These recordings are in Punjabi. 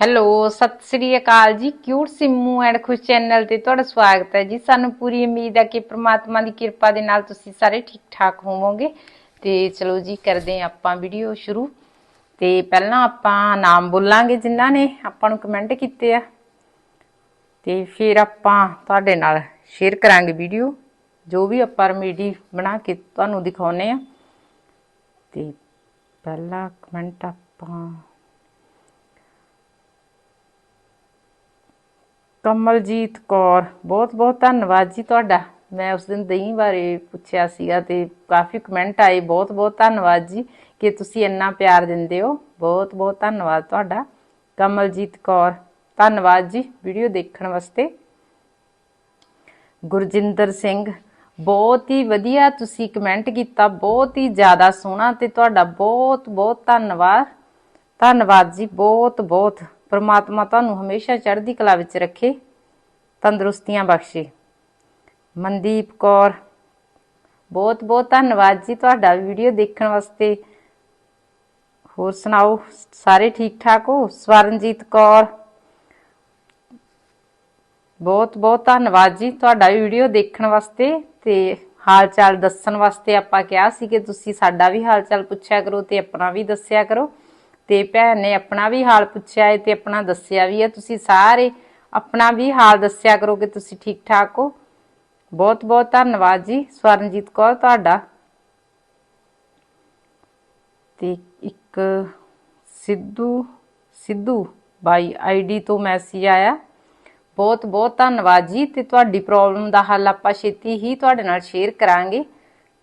Hello, Sat Sri Akal ji. Cute Simmu and Khush channel ਤੇ ਤੁਹਾਡਾ ਸਵਾਗਤ ਹੈ ਜੀ। ਸਾਨੂੰ ਪੂਰੀ ਉਮੀਦ ਹੈ ਕਿ ਪ੍ਰਮਾਤਮਾ ਦੀ ਕਿਰਪਾ ਦੇ ਨਾਲ ਤੁਸੀਂ ਸਾਰੇ ਠੀਕ ਠਾਕ ਹੋਵੋਗੇ। ਤੇ ਚਲੋ ਜੀ, ਕਰਦੇ ਆਪਾਂ ਵੀਡੀਓ ਸ਼ੁਰੂ। ਤੇ ਪਹਿਲਾਂ ਆਪਾਂ ਨਾਮ ਬੋਲਾਂਗੇ ਜਿਨ੍ਹਾਂ ਨੇ। ਆਪਾਂ ਨੂੰ ਕਮੈਂਟ ਕੀਤੇ ਆ। ਤੇ ਫਿਰ ਆਪਾਂ ਤੁਹਾਡੇ ਨਾਲ ਸ਼ੇਅਰ ਕਰਾਂਗੇ ਵੀਡੀਓ ਜੋ ਵੀ ਆਪਾਂ ਰਮੇਡੀ ਬਣਾ ਕੇ ਤੁਹਾਨੂੰ ਦਿਖਾਉਨੇ ਆ ਤੇ ਪਹਿਲਾ ਕਮੈਂਟ ਆਪਾਂ ਕਮਲਜੀਤ ਕੌਰ, ਬਹੁਤ ਬਹੁਤ ਧੰਨਵਾਦ ਜੀ ਤੁਹਾਡਾ। ਮੈਂ ਉਸ ਦਿਨ ਦਹੀਂ ਬਾਰੇ ਪੁੱਛਿਆ ਸੀਗਾ ਤੇ ਕਾਫੀ ਕਮੈਂਟ ਆਏ। ਬਹੁਤ ਬਹੁਤ ਧੰਨਵਾਦ ਜੀ ਕਿ ਤੁਸੀਂ ਇੰਨਾ ਪਿਆਰ ਦਿੰਦੇ ਹੋ। ਬਹੁਤ ਬਹੁਤ ਧੰਨਵਾਦ ਤੁਹਾਡਾ। ਕਮਲਜੀਤ ਕੌਰ, ਧੰਨਵਾਦ ਜੀ ਵੀਡੀਓ ਦੇਖਣ ਵਾਸਤੇ। ਗੁਰਜਿੰਦਰ ਸਿੰਘ, ਬਹੁਤ ਹੀ ਵਧੀਆ ਤੁਸੀਂ ਕਮੈਂਟ ਕੀਤਾ। ਬਹੁਤ ਹੀ ਜ਼ਿਆਦਾ ਸੋਹਣਾ ਤੇ ਤੁਹਾਡਾ ਬਹੁਤ ਬਹੁਤ ਧੰਨਵਾਦ। ਧੰਨਵਾਦ ਜੀ, ਬਹੁਤ ਬਹੁਤ। ਪਰਮਾਤਮਾ ਤੁਹਾਨੂੰ ਹਮੇਸ਼ਾ ਚੜ੍ਹਦੀ ਕਲਾ ਵਿੱਚ ਰੱਖੇ, ਤੰਦਰੁਸਤੀਆਂ ਬਖਸ਼ੇ। ਮਨਦੀਪ ਕੌਰ, ਬਹੁਤ ਬਹੁਤ ਧੰਨਵਾਦ ਜੀ ਤੁਹਾਡਾ ਵੀਡੀਓ ਦੇਖਣ ਵਾਸਤੇ। ਹੋਰ ਸੁਣਾਓ, ਸਾਰੇ ਠੀਕ ਠਾਕ ਹੋ? ਸਵਰਨਜੀਤ ਕੌਰ, ਬਹੁਤ ਬਹੁਤ ਧੰਨਵਾਦ ਜੀ ਤੁਹਾਡਾ ਵੀਡੀਓ ਦੇਖਣ ਵਾਸਤੇ ਤੇ ਹਾਲ ਚਾਲ ਦੱਸਣ ਵਾਸਤੇ ਆਪਾਂ ਕਿਹਾ ਸੀ ਕਿ ਤੁਸੀਂ ਸਾਡਾ ਵੀ ਹਾਲ ਚਾਲ ਪੁੱਛਿਆ ਕਰੋ ਤੇ ਆਪਣਾ ਵੀ ਦੱਸਿਆ ਕਰੋ। ਤੇ ਭੈਣ ਨੇ ਆਪਣਾ ਵੀ ਹਾਲ ਪੁੱਛਿਆ ਹੈ ਤੇ ਆਪਣਾ ਦੱਸਿਆ ਵੀ ਹੈ ਤੁਸੀਂ ਸਾਰੇ ਆਪਣਾ ਵੀ ਹਾਲ ਦੱਸਿਆ ਕਰੋ ਕਿ ਤੁਸੀਂ ਠੀਕ ਠਾਕ ਹੋ। ਬਹੁਤ ਬਹੁਤ ਧੰਨਵਾਦ ਜੀ। ਸਵਰਨਜੀਤ ਕੌਰ ਤੁਹਾਡਾ। ਤੇ ਇੱਕ ਸਿੱਧੂ ਸਿੱਧੂ ਬਾਈ ਆਈਡੀ ਤੋਂ ਮੈਸੇਜ ਆਇਆ। ਬਹੁਤ ਬਹੁਤ ਧੰਨਵਾਦ ਜੀ ਤੇ ਤੁਹਾਡੀ ਪ੍ਰੋਬਲਮ ਦਾ ਹੱਲ ਆਪਾਂ ਛੇਤੀ ਹੀ ਤੁਹਾਡੇ ਨਾਲ ਸ਼ੇਅਰ ਕਰਾਂਗੇ।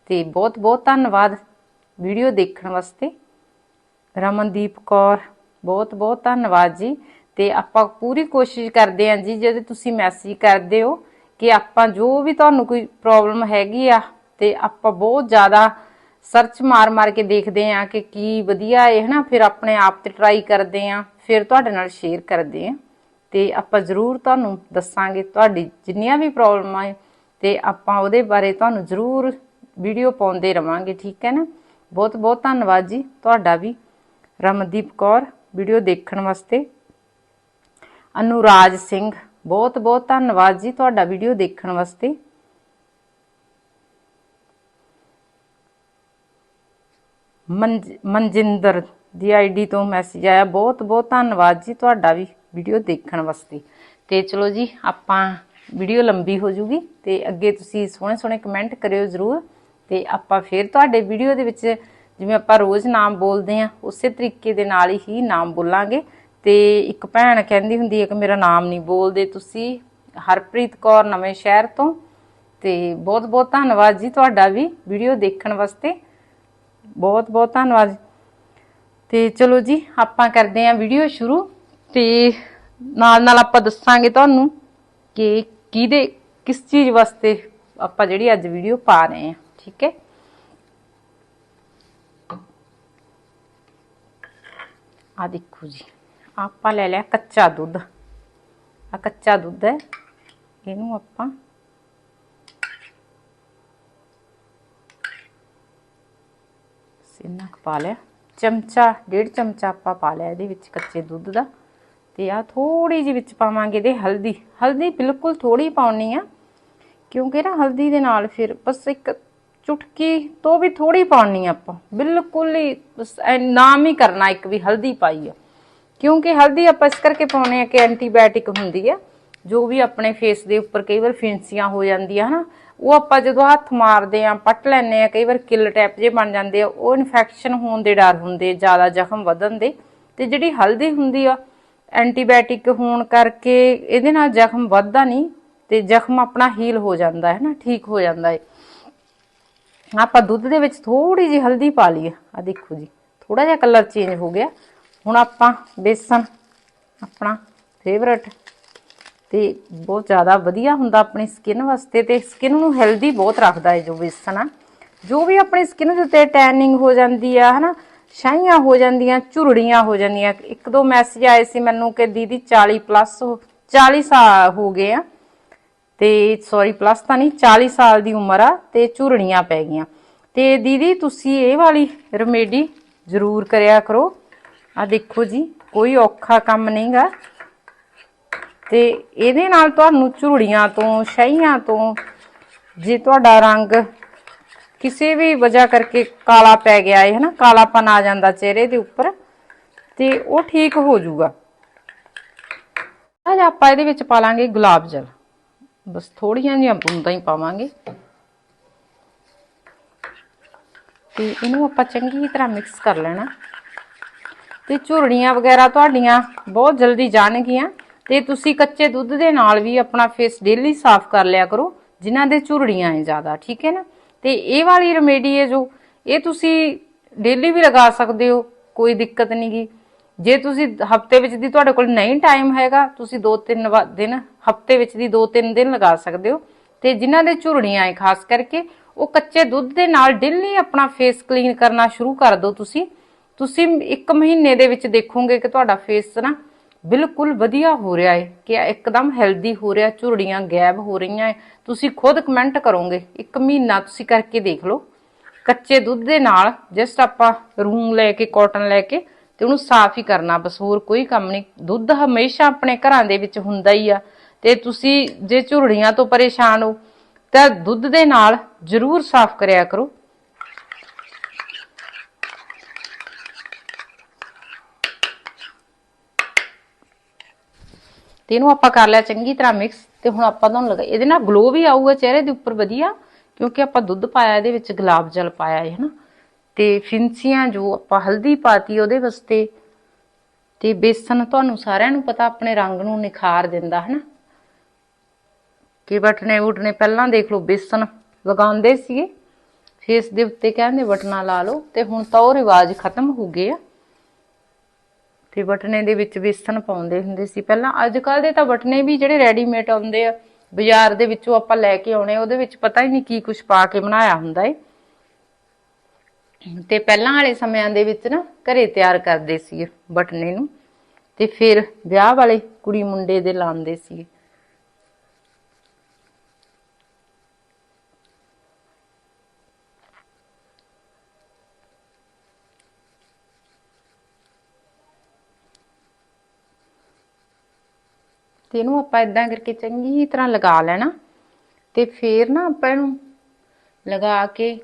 ਤੇ ਬਹੁਤ ਬਹੁਤ ਧੰਨਵਾਦ ਵੀਡੀਓ ਦੇਖਣ ਵਾਸਤੇ। ਰਮਨਦੀਪ ਕੌਰ, ਬਹੁਤ ਬਹੁਤ ਧੰਨਵਾਦ ਜੀ। ਤੇ ਆਪਾਂ ਪੂਰੀ ਕੋਸ਼ਿਸ਼ ਕਰਦੇ ਹਾਂ ਜੀ ਜਦੋਂ ਤੁਸੀਂ ਮੈਸੇਜ ਕਰਦੇ ਹੋ, ਕਿ ਆਪਾਂ ਜੋ ਵੀ ਤੁਹਾਨੂੰ ਕੋਈ ਪ੍ਰੋਬਲਮ ਹੈਗੀ ਆ, ਤੇ ਆਪਾਂ ਬਹੁਤ ਜ਼ਿਆਦਾ ਸਰਚ ਮਾਰ ਮਾਰ ਕੇ ਦੇਖਦੇ ਆ ਕਿ ਕੀ ਵਧੀਆ ਹੈ ਹਨਾ? ਫਿਰ ਆਪਣੇ ਆਪ ਤੇ ਟਰਾਈ ਕਰਦੇ ਆ ਫਿਰ ਤੁਹਾਡੇ ਨਾਲ ਸ਼ੇਅਰ ਕਰਦੇ ਆ ਤੇ ਆਪਾਂ ਜ਼ਰੂਰ ਤੁਹਾਨੂੰ ਦੱਸਾਂਗੇ ਤੁਹਾਡੀ ਜਿੰਨੀਆਂ ਵੀ ਪ੍ਰੋਬਲਮਾਂ ਹੈ ਤੇ ਆਪਾਂ ਉਹਦੇ ਬਾਰੇ ਤੁਹਾਨੂੰ ਜ਼ਰੂਰ ਵੀਡੀਓ ਪਾਉਂਦੇ ਰਵਾਂਗੇ, ਠੀਕ ਹੈ ਨਾ? ਬਹੁਤ ਬਹੁਤ ਧੰਨਵਾਦ ਜੀ, ਤੁਹਾਡਾ ਵੀ। ਰਮਨਦੀਪ ਕੌਰ, ਵੀਡੀਓ ਦੇਖਣ ਵਾਸਤੇ। ਅਨੁਰਾਜ ਸਿੰਘ, ਬਹੁਤ ਬਹੁਤ ਧੰਨਵਾਦ ਜੀ ਤੁਹਾਡਾ ਵੀਡੀਓ ਦੇਖਣ ਵਾਸਤੇ। ਮਨਜ- ਮਨਜਿੰਦਰ ਦੀ ਆਈਡੀ ਤੋਂ ਮੈਸੇਜ ਆਇਆ, ਬਹੁਤ ਬਹੁਤ ਧੰਨਵਾਦ ਜੀ ਤੁਹਾਡਾ ਵੀ ਵੀਡੀਓ ਦੇਖਣ ਵਾਸਤੇ। ਤੇ ਚਲੋ ਜੀ, ਆਪਾਂ ਵੀਡੀਓ ਲੰਬੀ ਹੋ ਜੂਗੀ ਤੇ ਅੱਗੇ ਤੁਸੀਂ ਸੋਹਣੇ ਸੋਹਣੇ ਕਮੈਂਟ ਕਰਿਓ ਜ਼ਰੂਰ। ਤੇ ਆਪਾਂ ਫਿਰ ਤੁਹਾਡੇ ਵੀਡੀਓ ਦੇ ਵਿੱਚ ਜਿਵੇਂ ਆਪਾਂ ਰੋਜ਼ ਨਾਮ ਬੋਲਦੇ ਆ ਉਸੇ ਤਰੀਕੇ ਦੇ ਨਾਲ ਹੀ ਨਾਮ ਬੋਲਾਂਗੇ। ਤੇ ਇੱਕ ਭੈਣ ਕਹਿੰਦੀ ਹੁੰਦੀ ਹੈ ਕਿ ਮੇਰਾ ਨਾਮ ਨਹੀਂ ਬੋਲਦੇ ਤੁਸੀਂ। ਹਰਪ੍ਰੀਤ ਕੌਰ ਨਵੇਂ ਸ਼ਹਿਰ ਤੋਂ। ਤੇ ਬਹੁਤ ਬਹੁਤ ਧੰਨਵਾਦ ਜੀ ਤੁਹਾਡਾ ਵੀ ਵੀਡੀਓ ਦੇਖਣ ਵਾਸਤੇ। ਬਹੁਤ ਬਹੁਤ ਧੰਨਵਾਦ। ਤੇ ਚਲੋ ਜੀ, ਆਪਾਂ ਕਰਦੇ ਹਾਂ ਵੀਡੀਓ ਸ਼ੁਰੂ। ਤੇ ਨਾਲ ਨਾਲ ਆਪਾਂ ਦੱਸਾਂਗੇ ਤੁਹਾਨੂੰ ਕਿ ਕਿਹਦੇ, ਕਿਸ ਚੀਜ਼ ਵਾਸਤੇ ਆਪਾਂ ਜਿਹੜੀ ਅੱਜ ਵੀਡੀਓ ਪਾ ਰਹੇ ਹਾਂ। ਠੀਕ ਹੈ? ਆ ਦੇਖੋ ਜੀ, ਆਪਾਂ ਲੈ ਲਿਆ ਕੱਚਾ ਦੁੱਧ। ਆ ਕੱਚਾ ਦੁੱਧ ਹੈ, ਇਹਨੂੰ ਆਪਾਂ ਸਿੰਨਾ ਕੁ ਪਾ ਲਿਆ। ਚਮਚਾ, ਡੇਢ ਚਮਚਾ ਆਪਾਂ ਪਾ ਲਿਆ ਇਹਦੇ ਵਿੱਚ ਕੱਚੇ ਦੁੱਧ ਦਾ। ਤੇ ਆ ਥੋੜੀ ਜਿਹੀ ਵਿੱਚ ਪਾਵਾਂਗੇ ਇਹਦੇ ਹਲਦੀ। ਹਲਦੀ ਬਿਲਕੁਲ ਥੋੜੀ ਪਾਉਣੀ ਆ, ਕਿਉਂਕਿ ਨਾ ਹਲਦੀ ਦੇ ਨਾਲ ਫਿਰ ਬਸ ਇੱਕ ਚੁਟਕੀ ਤੋਂ ਵੀ ਥੋੜੀ ਪਾਉਣੀ ਆ ਆਪਾਂ। ਬਿਲਕੁਲ ਹੀ ਬਸ ਐ ਨਾਮ ਹੀ ਕਰਨਾ ਇੱਕ ਵੀ, ਹਲਦੀ ਪਾਈ ਆ। ਕਿਉਂਕਿ ਹਲਦੀ ਆਪਾਂ ਇਸ ਕਰਕੇ ਪਾਉਣੇ ਆ ਕਿ ਐਂਟੀਬਾਇਓਟਿਕ ਹੁੰਦੀ ਆ। ਜੋ ਵੀ ਆਪਣੇ ਫੇਸ ਦੇ ਉੱਪਰ ਕਈ ਵਾਰ ਫਿੰਸੀਆਂ ਹੋ ਜਾਂਦੀਆਂ, ਹਨਾ। ਉਹ ਆਪਾਂ ਜਦੋਂ ਹੱਥ ਮਾਰਦੇ ਆ, ਪੱਟ ਲੈਨੇ ਆ, ਕਈ ਵਾਰ ਕਿਲ ਟੈਪ ਜੇ ਬਣ ਜਾਂਦੇ ਆ, ਉਹ ਇਨਫੈਕਸ਼ਨ ਹੋਣ ਦੇ ਡਰ ਹੁੰਦੇ, ਜ਼ਿਆਦਾ ਜ਼ਖਮ ਵਧਣ ਦੇ। ਤੇ ਜਿਹੜੀ ਹਲਦੀ ਹੁੰਦੀ ਆ, ਐਂਟੀਬਾਇਓਟਿਕ ਹੋਣ ਕਰਕੇ ਇਹਦੇ ਨਾਲ ਜ਼ਖਮ ਵੱਧਦਾ ਨਹੀਂ, ਤੇ ਜ਼ਖਮ ਆਪਣਾ ਹੀਲ ਹੋ ਜਾਂਦਾ ਹੈ ਨਾ, ਠੀਕ ਹੋ ਜਾਂਦਾ ਹੈ। ਆਪਾਂ ਦੁੱਧ ਦੇ ਵਿੱਚ ਥੋੜੀ ਜਿਹੀ ਹਲਦੀ ਪਾ ਲਈ ਆ ਦੇਖੋ ਜੀ ਥੋੜਾ ਜਿਹਾ ਕਲਰ ਚੇਂਜ ਹੋ ਗਿਆ। ਹੁਣ ਆਪਾਂ ਬੇਸਨ, ਆਪਣਾ ਫੇਵਰਟ ਤੇ ਬਹੁਤ ਜ਼ਿਆਦਾ ਵਧੀਆ ਹੁੰਦਾ ਆਪਣੀ ਸਕਿਨ ਵਾਸਤੇ ਤੇ ਸਕਿਨ ਨੂੰ ਹੈਲਦੀ ਬਹੁਤ ਰੱਖਦਾ ਹੈ ਜੋ ਬੇਸਨ ਆ। ਜੋ ਵੀ ਆਪਣੀ ਸਕਿਨ ਦੇ ਉੱਤੇ ਟੈਨਿੰਗ ਹੋ ਜਾਂਦੀ ਆ, ਹਨਾ, ਛਾਈਆਂ ਹੋ ਜਾਂਦੀਆਂ, ਝੁਰੜੀਆਂ ਹੋ ਜਾਂਦੀਆਂ। ਇੱਕ ਦੋ ਮੈਸੇਜ ਆਏ ਸੀ ਮੈਨੂੰ ਕਿ ਦੀਦੀ 40 ਪਲੱਸ 40 ਸਾਲ ਹੋ ਗਏ ਆ। ਤੇ ਸੌਰੀ ਪਲੱਸ ਤਾਂ ਨਹੀਂ 40 ਸਾਲ ਦੀ ਉਮਰ ਆ ਤੇ ਝੁਰੜੀਆਂ ਪੈ ਗਈਆਂ। ਤੇ ਦੀਦੀ, ਤੁਸੀਂ ਇਹ ਵਾਲੀ ਰਮੇਡੀ ਜ਼ਰੂਰ ਕਰਿਆ ਕਰੋ। ਆ ਦੇਖੋ ਜੀ, ਕੋਈ ਔਖਾ ਕੰਮ ਨਹੀਂਗਾ। ਤੇ ਇਹਦੇ ਨਾਲ ਤੁਹਾਨੂੰ ਝੁਰੜੀਆਂ ਤੋਂ, ਸ਼ਹੀਆਂ ਤੋਂ, ਜੇ ਤੁਹਾਡਾ ਰੰਗ ਕਿਸੇ ਵੀ ਵਜ੍ਹਾ ਕਰਕੇ ਕਾਲਾ ਪੈ ਗਿਆ ਹੈ ਹਨਾ, ਕਾਲਾਪਨ ਆ ਜਾਂਦਾ ਚਿਹਰੇ ਦੇ ਉੱਪਰ, ਤੇ ਉਹ ਠੀਕ ਹੋ ਜਾਊਗਾ। ਅੱਜ ਆਪਾਂ ਇਹਦੇ ਵਿੱਚ ਪਾ ਲਾਂਗੇ ਗੁਲਾਬ ਜਲ। ਬਸ ਥੋੜੀਆਂ ਜਿਹੀਆਂ ਬੂੰਦਾਂ ਹੀ ਪਾਵਾਂਗੇ। ਤੇ ਇਹਨੂੰ ਆਪਾਂ ਚੰਗੀ ਤਰ੍ਹਾਂ ਮਿਕਸ ਕਰ ਲੈਣਾ। ਤੇ ਝੁਰੜੀਆਂ ਵਗੈਰਾ ਤੁਹਾਡੀਆਂ ਬਹੁਤ ਜਲਦੀ ਜਾਣਗੀਆਂ। ਤੇ ਤੁਸੀਂ ਕੱਚੇ ਦੁੱਧ ਦੇ ਨਾਲ ਵੀ ਆਪਣਾ ਫੇਸ ਡੇਲੀ ਸਾਫ਼ ਕਰ ਲਿਆ ਕਰੋ, ਜਿਨ੍ਹਾਂ ਦੇ ਝੁਰੜੀਆਂ ਹੈ ਜ਼ਿਆਦਾ, ਠੀਕ ਹੈ ਨਾ? ਤੇ ਇਹ ਵਾਲੀ ਰੈਮੇਡੀ ਹੈ ਜੋ, ਇਹ ਤੁਸੀਂ ਡੇਲੀ ਵੀ ਲਗਾ ਸਕਦੇ ਹੋ, ਕੋਈ ਦਿੱਕਤ ਨਹੀਂ ਗੀ ਜੇ ਤੁਸੀਂ ਹਫ਼ਤੇ ਵਿੱਚ ਦੀ ਤੁਹਾਡੇ ਕੋਲ ਨਹੀਂ ਟਾਈਮ ਹੈਗਾ, ਤੁਸੀਂ 2-3 ਦਿਨ, ਹਫ਼ਤੇ ਵਿੱਚ ਦੀ 2-3 ਦਿਨ ਲਗਾ ਸਕਦੇ ਹੋ। ਤੇ ਜਿਨ੍ਹਾਂ ਦੇ ਝੁਰੜੀਆਂ ਹੈ ਖਾਸ ਕਰਕੇ, ਉਹ ਕੱਚੇ ਦੁੱਧ ਦੇ ਨਾਲ ਡੇਲੀ ਆਪਣਾ ਫੇਸ ਕਲੀਨ ਕਰਨਾ ਸ਼ੁਰੂ ਕਰ ਦਿਓ ਤੁਸੀਂ। ਤੁਸੀਂ ਇੱਕ ਮਹੀਨੇ ਦੇ ਵਿੱਚ ਦੇਖੋਗੇ ਕਿ ਤੁਹਾਡਾ ਫੇਸ ਨਾ ਬਿਲਕੁਲ ਵਧੀਆ ਹੋ ਰਿਹਾ ਹੈ ਕਿ ਇੱਕਦਮ ਹੈਲਦੀ ਹੋ ਰਿਹਾ, ਝੁਰੜੀਆਂ ਗਾਇਬ ਹੋ ਰਹੀਆਂ ਹੈ ਤੁਸੀਂ ਖੁਦ ਕਮੈਂਟ ਕਰੋਗੇ, ਇੱਕ ਮਹੀਨਾ ਤੁਸੀਂ ਕਰਕੇ ਦੇਖ ਲਓ। ਕੱਚੇ ਦੁੱਧ ਦੇ ਨਾਲ ਜਸਟ ਆਪਾਂ ਰੂਮ ਲੈ ਕੇ ਕਾਟਨ ਲੈ ਕੇ ਤੇ ਉਹਨੂੰ ਸਾਫ਼ ਹੀ ਕਰਨਾ, ਬਸ ਹੋਰ ਕੋਈ ਕੰਮ ਨਹੀਂ। ਦੁੱਧ ਹਮੇਸ਼ਾ ਆਪਣੇ ਘਰਾਂ ਦੇ ਵਿੱਚ ਹੁੰਦਾ ਹੀ ਆ। ਤੇ ਤੁਸੀਂ ਜੇ ਝੁਰੜੀਆਂ ਤੋਂ ਪਰੇਸ਼ਾਨ ਹੋ, ਤਾਂ ਦੁੱਧ ਦੇ ਨਾਲ ਜ਼ਰੂਰ ਸਾਫ਼ ਕਰਿਆ ਕਰੋ। ਤੇ ਇਹਨੂੰ ਆਪਾਂ ਕਰ ਲਿਆ ਚੰਗੀ ਤਰ੍ਹਾਂ ਮਿਕਸ ਤੇ ਹੁਣ ਆਪਾਂ ਤੁਹਾਨੂੰ ਲਗਾ ਇਹਦੇ ਨਾਲ ਗਲੋ ਵੀ ਆਊਗਾ ਚਿਹਰੇ ਦੇ ਉੱਪਰ ਵਧੀਆ, ਕਿਉਂਕਿ ਆਪਾਂ ਦੁੱਧ ਪਾਇਆ, ਇਹਦੇ ਵਿੱਚ ਗੁਲਾਬ ਜਲ ਪਾਇਆ ਹੈ, ਹਨਾ? ਤੇ ਫਿੰਸੀਆਂ ਜੋ ਆਪਾਂ ਹਲਦੀ ਪਾਤੀ ਉਹਦੇ ਵਾਸਤੇ, ਤੇ ਬੇਸਨ ਤੁਹਾਨੂੰ ਸਾਰਿਆਂ ਨੂੰ ਪਤਾ ਆਪਣੇ ਰੰਗ ਨੂੰ ਨਿਖਾਰ ਦਿੰਦਾ ਹੈ ਨਾ ਕਿ ਬਟਨੇ ਬੁਟਨੇ ਪਹਿਲਾਂ ਦੇਖ ਲਓ, ਬੇਸਨ ਲਗਾਉਂਦੇ ਸੀਗੇ ਫੇਸ ਦੇ ਉੱਤੇ ਕਹਿੰਦੇ ਬਟਨਾ ਲਾ ਲਓ, ਤੇ ਹੁਣ ਤਾਂ ਉਹ ਰਿਵਾਜ ਖਤਮ ਹੋ ਗਏ ਆ। ਤੇ ਬਟਨੇ ਦੇ ਵਿੱਚ ਬੇਸਨ ਪਾਉਂਦੇ ਹੁੰਦੇ ਸੀ। ਪਹਿਲਾਂ ਅੱਜ ਕੱਲ ਦੇ ਤਾਂ ਬਟਨੇ ਵੀ ਜਿਹੜੇ ਰੈਡੀਮੇਡ ਆਉਂਦੇ ਆ, ਬਾਜ਼ਾਰ ਦੇ ਵਿੱਚੋਂ ਆਪਾਂ ਲੈ ਕੇ ਆਉਣੇ, ਉਹਦੇ ਵਿੱਚ ਪਤਾ ਹੀ ਨਹੀਂ ਕੀ ਕੁਝ ਪਾ ਕੇ ਬਣਾਇਆ ਹੁੰਦਾ ਏ। ਤੇ ਪਹਿਲਾਂ ਵਾਲੇ ਸਮਿਆਂ ਦੇ ਵਿੱਚ ਨਾ ਘਰੇ ਤਿਆਰ ਕਰਦੇ ਸੀ ਬਟਨੇ ਨੂੰ, ਤੇ ਫਿਰ ਵਿਆਹ ਵਾਲੇ ਕੁੜੀ ਮੁੰਡੇ ਦੇ ਲਾਉਂਦੇ ਸੀ ਤੇ ਇਹਨੂੰ ਆਪਾਂ ਇਦਾਂ ਕਰਕੇ ਚੰਗੀ ਤਰ੍ਹਾਂ ਲਗਾ ਲੈਣਾ, ਤੇ ਫੇਰ ਨਾ ਆਪਾਂ ਇਹਨੂੰ ਲਗਾ ਕੇ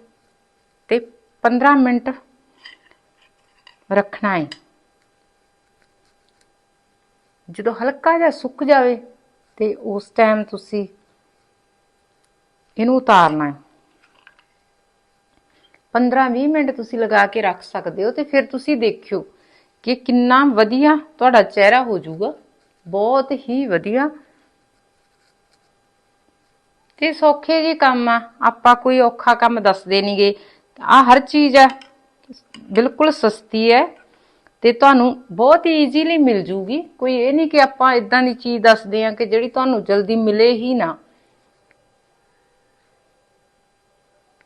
15 ਮਿੰਟ ਰੱਖਣਾ ਹੈ ਜਦੋਂ ਹਲਕਾ ਜਿਹਾ ਸੁੱਕ ਜਾਵੇ ਤੇ ਉਸ ਟਾਈਮ ਤੁਸੀਂ ਇਹਨੂੰ ਉਤਾਰਨਾ ਹੈ 15-20 ਮਿੰਟ ਤੁਸੀਂ ਲਗਾ ਕੇ ਰੱਖ ਸਕਦੇ ਹੋ ਤੇ ਫਿਰ ਤੁਸੀਂ ਦੇਖਿਓ ਕਿ ਕਿੰਨਾ ਵਧੀਆ ਤੁਹਾਡਾ ਚਿਹਰਾ ਹੋ ਜਾਊਗਾ। ਬਹੁਤ ਹੀ ਵਧੀਆ। ਤੇ ਸੌਖੇ ਜੀ ਕੰਮ ਆ। ਆਪਾਂ ਕੋਈ ਔਖਾ ਕੰਮ ਦੱਸਦੇ ਨਹੀਂਗੇ ਆ ਹਰ ਚੀਜ਼ ਆ ਬਿਲਕੁਲ ਸਸਤੀ ਹੈ ਤੇ ਤੁਹਾਨੂੰ ਬਹੁਤ ਹੀ ਈਜ਼ੀਲੀ ਮਿਲ ਜੂਗੀ। ਕੋਈ ਇਹ ਨਹੀਂ ਕਿ ਆਪਾਂ ਇਦਾਂ ਦੀ ਚੀਜ਼ ਦੱਸਦੇ ਆ ਕਿ ਜਿਹੜੀ ਤੁਹਾਨੂੰ ਜਲਦੀ ਮਿਲੇ ਹੀ ਨਾ।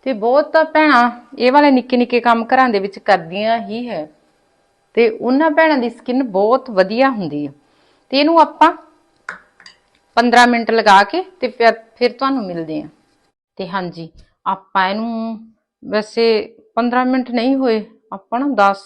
ਤੇ ਬਹੁਤ ਤਾਂ ਭੈਣਾਂ ਇਹ ਵਾਲੇ ਨਿੱਕੇ ਨਿੱਕੇ ਕੰਮ ਘਰਾਂ ਦੇ ਵਿੱਚ ਕਰਦੀਆਂ ਹੀ ਹੈ। ਤੇ ਉਹਨਾਂ ਭੈਣਾਂ ਦੀ ਸਕਿਨ ਬਹੁਤ ਵਧੀਆ ਹੁੰਦੀ ਹੈ। ਤੇ ਇਹਨੂੰ ਆਪਾਂ 15 ਮਿੰਟ ਲਗਾ ਕੇ ਤੇ ਫਿਰ ਤੁਹਾਨੂੰ ਮਿਲਦੇ ਆ ਤੇ ਹਾਂਜੀ, ਆਪਾਂ ਇਹਨੂੰ ਵੈਸੇ 15 ਮਿੰਟ ਨਹੀਂ ਹੋਏ, ਆਪਾਂ ਨਾ 10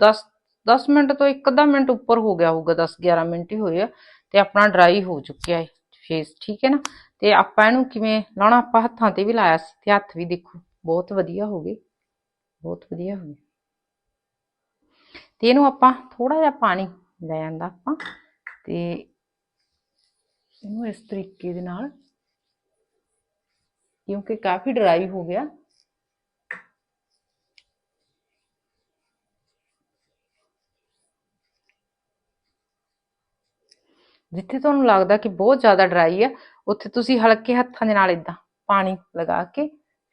10 10 ਮਿੰਟ ਤੋਂ ਇੱਕ ਅੱਧਾ ਮਿੰਟ ਉੱਪਰ ਹੋ ਗਿਆ ਹੋਊਗਾ 10 11 ਮਿੰਟ ਹੀ ਹੋਏ ਆ, ਤੇ ਆਪਣਾ ਡਰਾਈ ਹੋ ਚੁੱਕਿਆ ਹੈ ਫੇਸ ਠੀਕ ਹੈ ਨਾ? ਤੇ ਆਪਾਂ ਇਹਨੂੰ ਕਿਵੇਂ ਲਾਉਣਾ? ਆਪਾਂ ਹੱਥਾਂ ਤੇ ਵੀ ਲਾਇਆ ਸੀ ਤੇ ਹੱਥ ਵੀ ਦੇਖੋ, ਬਹੁਤ ਵਧੀਆ ਹੋ ਗਏ, ਬਹੁਤ ਵਧੀਆ ਹੋ ਗਏ। ਤੇ ਇਹਨੂੰ ਆਪਾਂ ਥੋੜਾ ਜਿਹਾ ਪਾਣੀ ਲੈ ਜਾਂਦਾ ਆਪਾਂ, ਤੇ ਇਹਨੂੰ ਇਸ ਤਰੀਕੇ ਦੇ ਨਾਲ, ਕਿਉਂਕਿ ਕਾਫੀ ਡਰਾਈ ਹੋ ਗਿਆ ਜਿੱਥੇ ਤੁਹਾਨੂੰ ਲੱਗਦਾ ਕਿ ਬਹੁਤ ਜ਼ਿਆਦਾ ਡਰਾਈ ਆ ਉੱਥੇ ਤੁਸੀਂ ਹਲਕੇ ਹੱਥਾਂ ਦੇ ਨਾਲ ਇਦਾਂ ਪਾਣੀ ਲਗਾ ਕੇ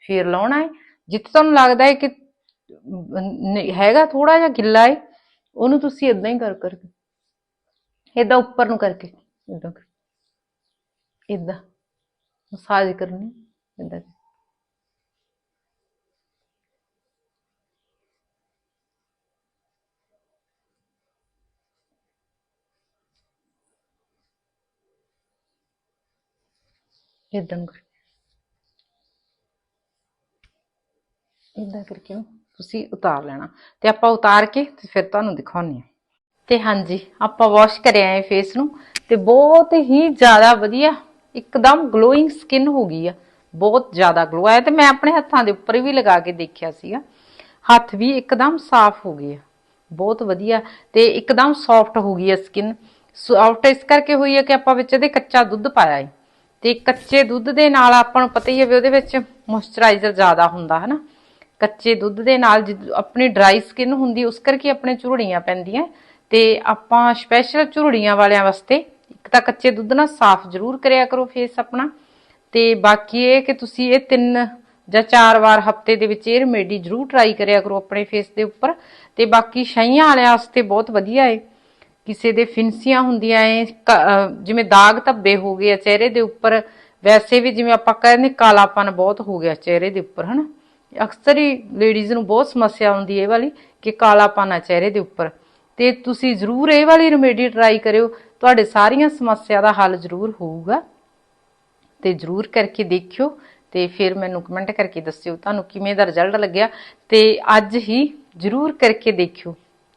ਫੇਰ ਲਾਉਣਾ ਹੈ। ਜਿੱਥੇ ਤੁਹਾਨੂੰ ਲੱਗਦਾ ਹੈ ਕਿ ਹੈਗਾ ਥੋੜਾ ਜਿਹਾ ਗਿੱਲਾ ਹੈ, ਉਹਨੂੰ ਤੁਸੀਂ ਇਦਾਂ ਹੀ ਕਰ ਕਰਕੇ ਇਦਾਂ ਉੱਪਰ ਨੂੰ ਕਰਕੇ ਇਦਾਂ ਇਦਾਂ ਮਸਾਜ ਕਰਨੀ ਇਦਾਂ ਇਦਾਂ ਇਦਾਂ ਕਰਕੇ ਨਾ ਤੁਸੀਂ ਉਤਾਰ ਲੈਣਾ ਤੇ ਆਪਾਂ ਉਤਾਰ ਕੇ ਤੇ ਫਿਰ ਤੁਹਾਨੂੰ ਦਿਖਾਉਂਦੇ ਹਾਂ ਤੇ ਹਾਂਜੀ ਆਪਾਂ ਵਾਸ਼ ਕਰਿਆ ਹੈ ਫੇਸ ਨੂੰ ਤੇ ਬਹੁਤ ਹੀ ਜ਼ਿਆਦਾ ਵਧੀਆ ਇੱਕਦਮ ਗਲੋਇੰਗ ਸਕਿਨ ਹੋ ਗਈ ਆ ਬਹੁਤ ਜ਼ਿਆਦਾ ਗਲੋ ਆਇਆ ਤੇ ਮੈਂ ਆਪਣੇ ਹੱਥਾਂ ਦੇ ਉੱਪਰ ਵੀ ਲਗਾ ਕੇ ਦੇਖਿਆ ਸੀਗਾ ਹੱਥ ਵੀ ਇੱਕਦਮ ਸਾਫ਼ ਹੋ ਗਏ ਆ ਬਹੁਤ ਵਧੀਆ ਤੇ ਇੱਕਦਮ ਸੌਫਟ ਹੋ ਗਈ ਆ ਸਕਿਨ ਸੌਫਟ ਇਸ ਕਰਕੇ ਹੋਈ ਆ ਕਿ ਆਪਾਂ ਵਿੱਚ ਇਹਦੇ ਕੱਚਾ ਦੁੱਧ ਪਾਇਆ ਹੈ ਤੇ ਕੱਚੇ ਦੁੱਧ ਦੇ ਨਾਲ ਆਪਾਂ ਨੂੰ ਪਤਾ ਹੀ ਹੈ ਵੀ ਉਹਦੇ ਵਿੱਚ ਮੋਇਸਚਰਾਈਜ਼ਰ ਜ਼ਿਆਦਾ ਹੁੰਦਾ ਹੈ ਨਾ ਕੱਚੇ ਦੁੱਧ ਦੇ ਨਾਲ ਜਿਦ- ਆਪਣੀ ਡਰਾਈ ਸਕਿਨ ਹੁੰਦੀ, ਉਸ ਕਰਕੇ ਆਪਣੇ ਝੁਰੜੀਆਂ ਪੈਂਦੀਆਂ। ਤੇ ਆਪਾਂ ਸਪੈਸ਼ਲ ਝੁਰੜੀਆਂ ਵਾਲਿਆਂ ਵਾਸਤੇ ਇੱਕ ਤਾਂ ਕੱਚੇ ਦੁੱਧ ਨਾਲ ਸਾਫ਼ ਜ਼ਰੂਰ ਕਰਿਆ ਕਰੋ ਫੇਸ ਆਪਣਾ। ਤੇ ਬਾਕੀ ਇਹ ਕਿ ਤੁਸੀਂ ਇਹ ਤਿੰਨ ਜਾਂ ਚਾਰ ਵਾਰ ਹਫ਼ਤੇ ਦੇ ਵਿੱਚ ਇਹ ਰੈਮੇਡੀ ਜ਼ਰੂਰ ਟਰਾਈ ਕਰਿਆ ਕਰੋ ਆਪਣੇ ਫੇਸ ਦੇ ਉੱਪਰ। ਤੇ ਬਾਕੀ ਛਾਈਆਂ ਵਾਲਿਆਂ ਵਾਸਤੇ ਬਹੁਤ ਵਧੀਆ ਏ। ਕਿਸੇ ਦੇ ਫਿੰਸੀਆਂ ਹੁੰਦੀਆਂ ਏ ਕ- ਜਿਵੇਂ ਦਾਗ ਧੱਬੇ ਹੋ ਗਏ ਆ ਚਿਹਰੇ ਦੇ ਉੱਪਰ, ਵੈਸੇ ਵੀ ਜਿਵੇਂ ਆਪਾਂ ਕਹਿੰਦੇ ਕਾਲਾਪਨ ਬਹੁਤ ਹੋ ਗਿਆ ਚਿਹਰੇ ਦੇ ਉੱਪਰ, ਹਨਾ? ਅਕਸਰ ਹੀ ਲੇਡੀਜ਼ ਨੂੰ ਬਹੁਤ ਸਮੱਸਿਆ ਆਉਂਦੀ ਇਹ ਵਾਲੀ, ਕਿ ਕਾਲਾਪਨ ਆ ਚਿਹਰੇ ਦੇ ਉੱਪਰ। ਤੇ ਤੁਸੀਂ ਜ਼ਰੂਰ ਇਹ ਵਾਲੀ ਰੈਮੇਡੀ ਟਰਾਈ ਕਰਿਓ, ਤੁਹਾਡੇ ਸਾਰੀਆਂ ਸਮੱਸਿਆ ਦਾ ਹੱਲ ਜ਼ਰੂਰ ਹੋਊਗਾ। ਤੇ ਜਰੂਰ ਕਰਕੇ ਦੇਖਿਓ, ਤੇ ਫਿਰ ਮੈਨੂੰ ਕਮੈਂਟ ਕਰਕੇ ਦੱਸਿਓ, ਤੁਹਾਨੂੰ ਕਿਵੇਂ ਦਾ ਰਿਜ਼ਲਟ ਲੱਗਿਆ। ਤੇ ਅੱਜ ਹੀ ਜਰੂਰ ਕਰਕੇ ਦੇਖਿਓ।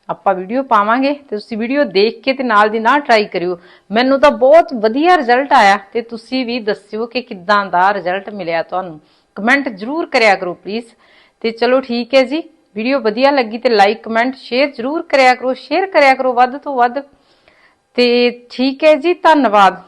ਆਪਾਂ ਵੀਡੀਓ ਪਾਵਾਂਗੇ ਤੇ ਤੁਸੀਂ ਵੀਡੀਓ ਦੇਖ ਕੇ ਤੇ ਨਾਲ ਦੀ ਨਾਲ ਟਰਾਈ ਕਰਿਓ। ਮੈਨੂੰ ਤਾਂ ਬਹੁਤ ਵਧੀਆ ਰਿਜ਼ਲਟ ਆਇਆ ਤੇ ਤੁਸੀਂ ਵੀ ਦੱਸਿਓ ਕਿ ਕਿੱਦਾਂ ਦਾ ਰਿਜ਼ਲਟ ਮਿਲਿਆ ਤੁਹਾਨੂੰ। ਕਮੈਂਟ ਜਰੂਰ ਕਰਿਆ ਕਰੋ ਪਲੀਜ਼ ਤੇ ਚਲੋ ਠੀਕ ਹੈ ਜੀ। ਵੀਡੀਓ ਵਧੀਆ ਲੱਗੀ ਤੇ ਲਾਈਕ ਕਮੈਂਟ ਸ਼ੇਅਰ ਜਰੂਰ ਕਰਿਆ ਕਰੋ। ਸ਼ੇਅਰ ਕਰਿਆ ਕਰੋ ਵੱਧ ਤੋਂ ਵੱਧ। ਤੇ ਠੀਕ ਹੈ ਜੀ, ਧੰਨਵਾਦ।